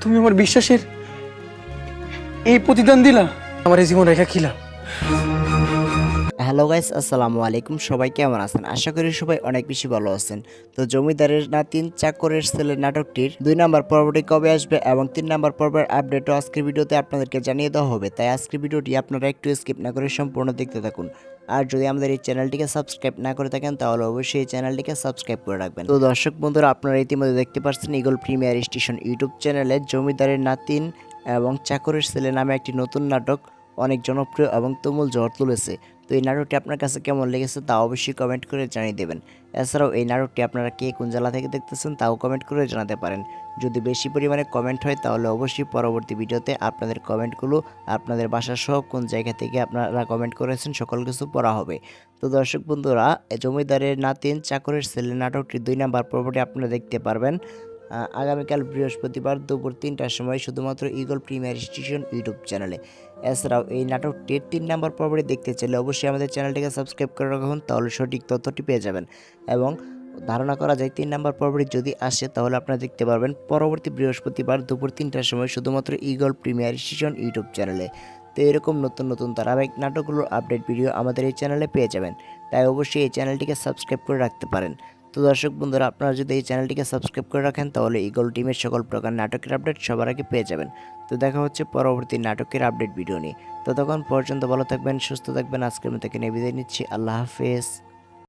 তুমি আমার বিশ্বাসের এই প্রতিদান দিলা? আমার এই জীবন রেখা খিলা হ্যালো গাইস, আসসালামু আলাইকুম। সবাই কেমন আছেন? আশা করি সবাই অনেক বেশি ভালো আছেন। তো জমিদারের নাতিন চাকরের ছেলে নাটকটির দুই নাম্বার পর্বটি কবে আসবে এবং তিন নাম্বার পর্বের আপডেটও আজকের ভিডিওতে আপনাদেরকে জানিয়ে দেওয়া হবে। তাই আজকের ভিডিওটি আপনারা একটু স্কিপ না করে সম্পূর্ণ দেখতে থাকুন। আর যদি আমাদের এই চ্যানেলটিকে সাবস্ক্রাইব না করে থাকেন, তাহলে অবশ্যই এই চ্যানেলটিকে সাবস্ক্রাইব করে রাখবেন। তো দর্শক বন্ধুরা, আপনারা ইতিমধ্যে দেখতে পাচ্ছেন ইগল প্রিমিয়ার স্টেশন ইউটিউব চ্যানেলে জমিদারের নাতিন এবং চাকরের ছেলে নামে একটি নতুন নাটক অনেক জনপ্রিয় এবং তুমুল ঝড় তুলেছে। তো এই নাটকটি আপনার কাছে কেমন লেগেছে তা অবশ্যই কমেন্ট করে জানিয়ে দেবেন। এছাড়াও এই নাটকটি আপনারা কে কোন জেলা থেকে দেখতেছেন তাও কমেন্ট করে জানাতে পারেন। যদি বেশি পরিমাণে কমেন্ট হয় তাহলে অবশ্যই পরবর্তী ভিডিওতে আপনাদের কমেন্টগুলো আপনাদের বাসা সহ কোন জায়গা থেকে আপনারা কমেন্ট করেছেন সকল কিছু পড়া হবে। তো দর্শক বন্ধুরা জমিদারের নাতিন চাকরের ছেলে নাটকটি দুই নাম্বার পর্বটি আপনারা দেখতে পারবেন। আগামীকাল বৃহস্পতিবার দুপুর তিনটার সময় শুধুমাত্র ইগল প্রিমিয়ার স্টেশন ইউটিউব চ্যানেলে। এছাড়াও এই নাটকটির তিন নম্বর পর্বটি দেখতে চাইলে অবশ্যই আমাদের চ্যানেলটিকে সাবস্ক্রাইব করে রাখুন, তাহলে সঠিক তথ্যটি পেয়ে যাবেন। এবং ধারণা করা যায়, তিন নম্বর পর্বটি যদি আসে, তাহলে আপনারা দেখতে পারবেন পরবর্তী বৃহস্পতিবার দুপুর তিনটার সময় শুধুমাত্র ইগল প্রিমিয়ার স্টেশন ইউটিউব চ্যানেলে। তো এরকম নতুন নতুন ধারাবাহিক নাটকগুলোর আপডেট ভিডিও আমাদের এই চ্যানেলে পেয়ে যাবেন। তাই অবশ্যই এই চ্যানেলটিকে সাবস্ক্রাইব করে রাখতে পারেন। তো দর্শক বন্ধুরা, আপনারা যদি এই চ্যানেলটিকে সাবস্ক্রাইব করে রাখেন, তাহলে ইগল টিমের সকল প্রকার নাটকের আপডেট সবার আগে পেয়ে যাবেন। তো দেখা হচ্ছে পরবর্তী নাটকের আপডেট ভিডিও নিয়ে। ততক্ষণ পর্যন্ত ভালো থাকবেন, সুস্থ থাকবেন। আজকের মতো এখানে বিদায় নিচ্ছি। আল্লাহ হাফেজ।